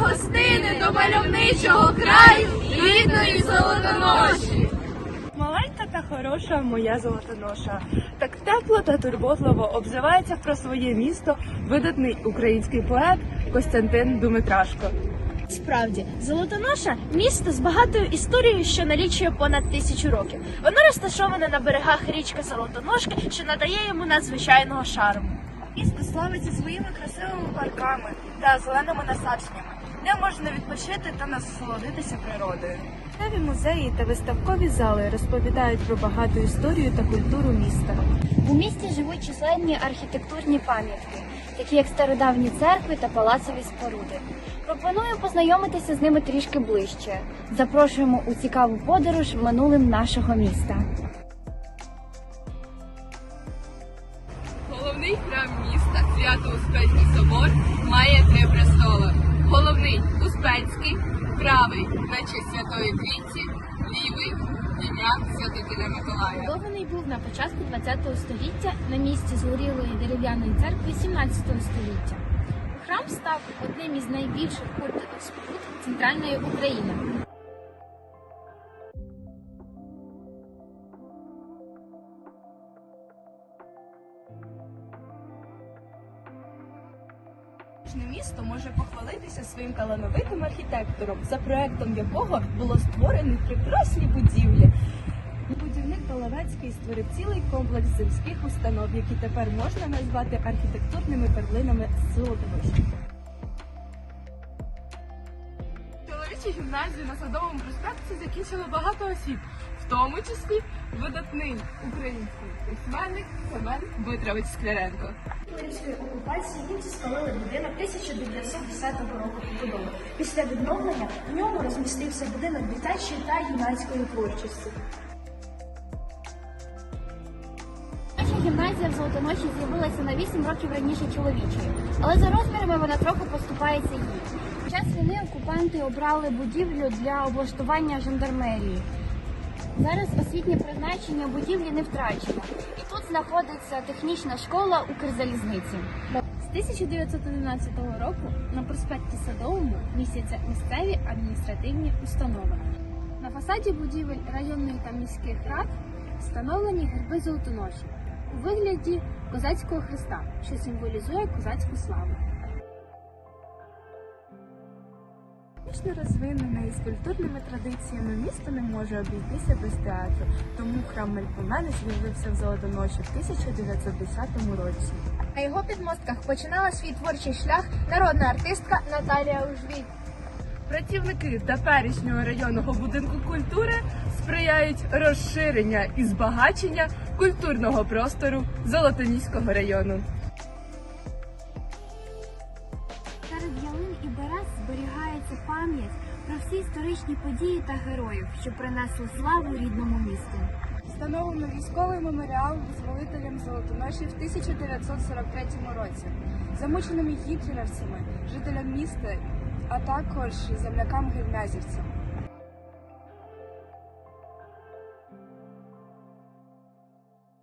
гостини до мальовничого краю рідної золотоноші. Маленька та хороша моя золотоноша. Так тепло та турботливо обзивається про своє місто видатний український поет Костянтин Думитрашко. Справді, Золотоноша місто з багатою історією, що налічує понад тисячу років. Воно розташоване на берегах річки Золотоножки, що надає йому надзвичайного шарму. Місто славиться своїми красивими парками та зеленими насадженнями, де можна відпочити та насолодитися природою. Нові музеї та виставкові зали розповідають про багату історію та культуру міста. У місті живуть численні архітектурні пам'ятки, такі як стародавні церкви та палацові споруди. Пропоную познайомитися з ними трішки ближче. Запрошуємо у цікаву подорож минулим нашого міста. Головний храм міста Свято-Успенський собор має три престоли. Головний Успенський, правий Вечір Святої Трійці, лівий ім'я Святителя Миколая. Побудований був на початку ХХ століття на місці згорілої дерев'яної церкви 17 століття. Храм став одним із найбільших культових споруд центральної України. Кожне місто може похвалитися своїм талановитим архітектором, за проектом якого було створені прекрасні будівлі. Будівник Балавецький створив цілий комплекс земських установ, які тепер можна назвати архітектурними перлинами Золотоноші. Чоловічу гімназію на Садовому проспекті закінчило багато осіб, в тому числі видатний український письменник Семен Дмитрович Скляренко. Київської окупації німці спалили будинок 1910 року побудови. Після відновлення в ньому розмістився будинок дитячої та юнацької творчості. Гімназія в Золотоноші з'явилася на 8 років раніше чоловічої, але за розмірами вона трохи поступається окупанти обрали будівлю для облаштування жандармерії. Зараз освітнє призначення будівлі не втрачено, і тут знаходиться технічна школа Укрзалізниці. З 1911 року на проспекті Садовому містяться місцеві адміністративні установи. На фасаді будівель районних та міських рад встановлені герби золотоноші у вигляді козацького хреста, що символізує козацьку славу. Технічно розвинене і з культурними традиціями місто не може обійтися без театру, тому храм Мельпомени з'явився в Золотоноші в 1910 році. На його підмостках починала свій творчий шлях народна артистка Наталія Ужвій. Працівники теперішнього районного будинку культури сприяють розширення і збагачення культурного простору Золотоніського району. Всі історичні події та героїв, що принесли славу рідному місту. Встановлено військовий меморіал визволителям Золотоноші в 1943 році, замученими гітлерівцями, жителям міста, а також землякам гімназівцям.